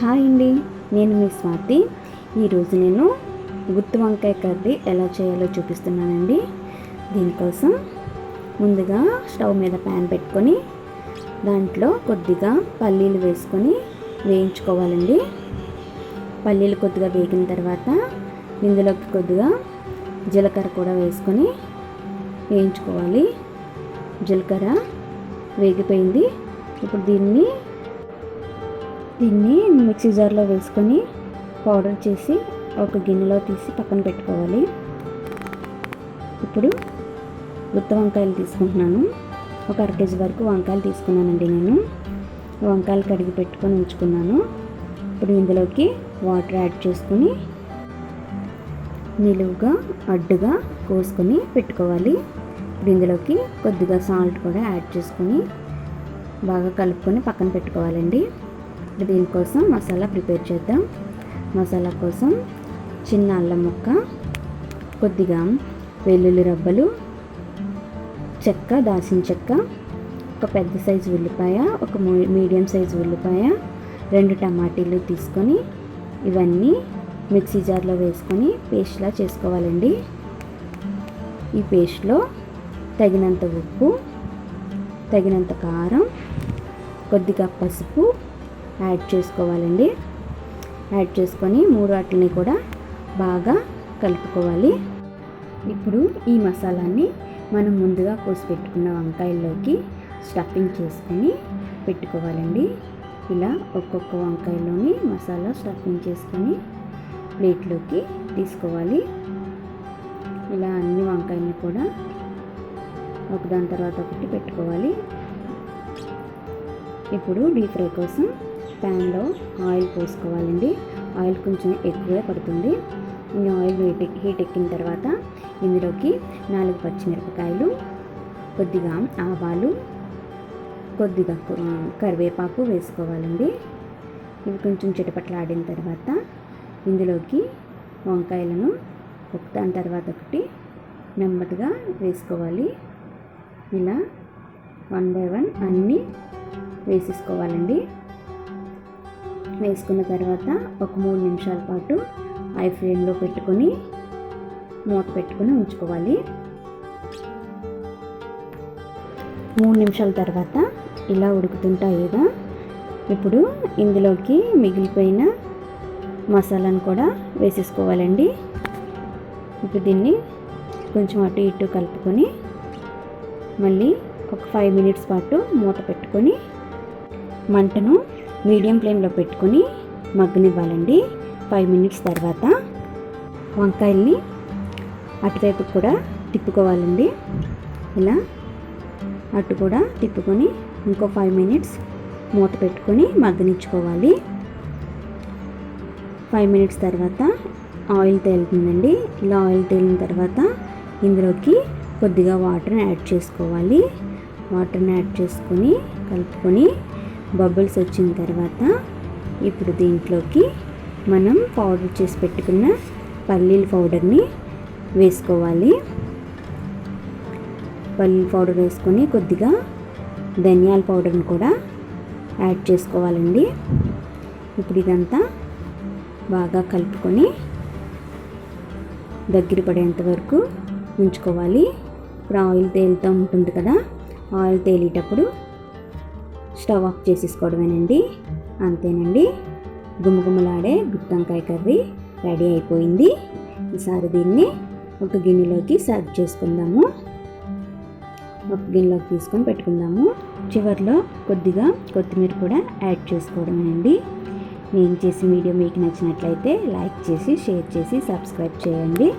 Hi అండి నేను మీ స్వాతి. ఈరోజు నేను గుత్తి వంకాయ కర్రీ ఎలా చేయాలో చూపిస్తున్నానండి. దీనికోసం ముందుగా స్టవ్ మీద ప్యాన్ పెట్టుకొని దాంట్లో కొద్దిగా పల్లీలు వేసుకొని వేయించుకోవాలండి. పల్లీలు కొద్దిగా వేగిన తర్వాత ఇందులోకి కొద్దిగా జీలకర్ర కూడా వేసుకొని వేయించుకోవాలి. జీలకర్ర వేగిపోయింది. ఇప్పుడు దీన్ని దీన్ని మిక్సీ జార్లో వేసుకొని పౌడర్ చేసి ఒక గిన్నెలో తీసి పక్కన పెట్టుకోవాలి. ఇప్పుడు గుత్త వంకాయలు తీసుకుంటున్నాను. ఒక అర కేజీ వరకు వంకాయలు తీసుకున్నానండి నేను. వంకాయలు కడిగి పెట్టుకొని ఉంచుకున్నాను. ఇప్పుడు ఇందులోకి వాటర్ యాడ్ చేసుకొని నిలువుగా అడ్డుగా కోసుకొని పెట్టుకోవాలి. ఇప్పుడు ఇందులోకి కొద్దిగా సాల్ట్ కూడా యాడ్ చేసుకొని బాగా కలుపుకొని పక్కన పెట్టుకోవాలండి. ఇప్పుడు దీనికోసం మసాలా ప్రిపేర్ చేద్దాం. మసాలా కోసం చిన్న అల్లం ముక్క కొద్దిగా వెల్లుల్లి రబ్బలు చెక్క దాచిన చెక్క ఒక పెద్ద సైజు ఉల్లిపాయ ఒక మీడియం సైజు ఉల్లిపాయ రెండు టమాటీలు తీసుకొని ఇవన్నీ మిక్సీ జార్లో వేసుకొని పేస్ట్లా చేసుకోవాలండి. ఈ పేస్ట్లో తగినంత ఉప్పు తగినంత కారం కొద్దిగా పసుపు యాడ్ చేసుకోవాలండి. యాడ్ చేసుకొని మూడు వాటిని కూడా బాగా కలుపుకోవాలి. ఇప్పుడు ఈ మసాలాని మనం ముందుగా కోసి పెట్టుకున్న వంకాయల్లోకి స్టఫింగ్ చేసుకొని పెట్టుకోవాలండి. ఇలా ఒక్కొక్క వంకాయలోని మసాలా స్టఫింగ్ చేసుకొని ప్లేట్లోకి తీసుకోవాలి. ఇలా అన్ని వంకాయల్ని కూడా ఒకదాని తర్వాత ఒకటి పెట్టుకోవాలి. ఇప్పుడు డీప్ ఫ్రై కోసం ప్యాన్లో ఆయిల్ పోసుకోవాలండి. ఆయిల్ కొంచెం ఎక్కువే పడుతుంది. ఈ ఆయిల్ హీట్ హీట్ ఎక్కిన తర్వాత ఇందులోకి నాలుగు పచ్చిమిరపకాయలు కొద్దిగా ఆవాలు కొద్దిగా కరివేపాకు వేసుకోవాలండి. ఇవి కొంచెం చిటపట్లాడిన తర్వాత ఇందులోకి వంకాయలను ఒకదాని తర్వాత ఒకటి నెమ్మదిగా వేసుకోవాలి. ఇలా వన్ బై వన్ అన్నీ వేసేసుకోవాలండి. వేసుకున్న తర్వాత ఒక మూడు నిమిషాల పాటు ఐ ఫ్లేమ్లో పెట్టుకొని మూత పెట్టుకొని ఉంచుకోవాలి. మూడు నిమిషాల తర్వాత ఇలా ఉడుకుతుంటాయిగా ఇప్పుడు ఇందులోకి మిగిలిపోయిన మసాలాను కూడా వేసేసుకోవాలండి. ఇప్పుడు దీన్ని కొంచెం అటు ఇటు కలుపుకొని మళ్ళీ ఒక ఫైవ్ మినిట్స్ పాటు మూత పెట్టుకొని మంటను మీడియం ఫ్లేమ్లో పెట్టుకొని మగ్గనివ్వాలండి. ఫైవ్ మినిట్స్ తర్వాత వంకాయల్ని అటువైపు కూడా తిప్పుకోవాలండి. ఇలా అటు కూడా తిప్పుకొని ఇంకో ఫైవ్ మినిట్స్ మూత పెట్టుకొని మగ్గనిచ్చుకోవాలి. ఫైవ్ మినిట్స్ తర్వాత ఆయిల్ తేలుతుందండి. ఇలా ఆయిల్ తేలిన తర్వాత ఇందులోకి కొద్దిగా వాటర్ని యాడ్ చేసుకోవాలి. వాటర్ని యాడ్ చేసుకొని కలుపుకొని బబుల్స్ వచ్చిన తర్వాత ఇప్పుడు దీంట్లోకి మనం పౌడర్ చేసి పెట్టుకున్న పల్లీల పౌడర్ని వేసుకోవాలి. పల్లీల పౌడర్ వేసుకొని కొద్దిగా ధనియాల పౌడర్ని కూడా యాడ్ చేసుకోవాలండి. ఇప్పుడు ఇదంతా బాగా కలుపుకొని దగ్గర పడేంత వరకు ఉంచుకోవాలి. ఇప్పుడు ఆయిల్ తేలుతూ ఉంటుంది కదా ఆయిల్ తేలేటప్పుడు స్టవ్ ఆఫ్ చేసేసుకోవడమేనండి. అంతేనండి. గుమగుమలాడే గుత్తంకాయ కర్రీ రెడీ అయిపోయింది. ఈసారి దీన్ని ఒక గిన్నెలోకి సర్వ్ చేసుకుందాము. ఒక గిన్నెలోకి తీసుకొని పెట్టుకుందాము. చివరిలో కొద్దిగా కొత్తిమీర కూడా యాడ్ చేసుకోవడమేనండి. నేను చేసి వీడియో మీకు నచ్చినట్లయితే లైక్ చేసి షేర్ చేసి సబ్స్క్రైబ్ చేయండి.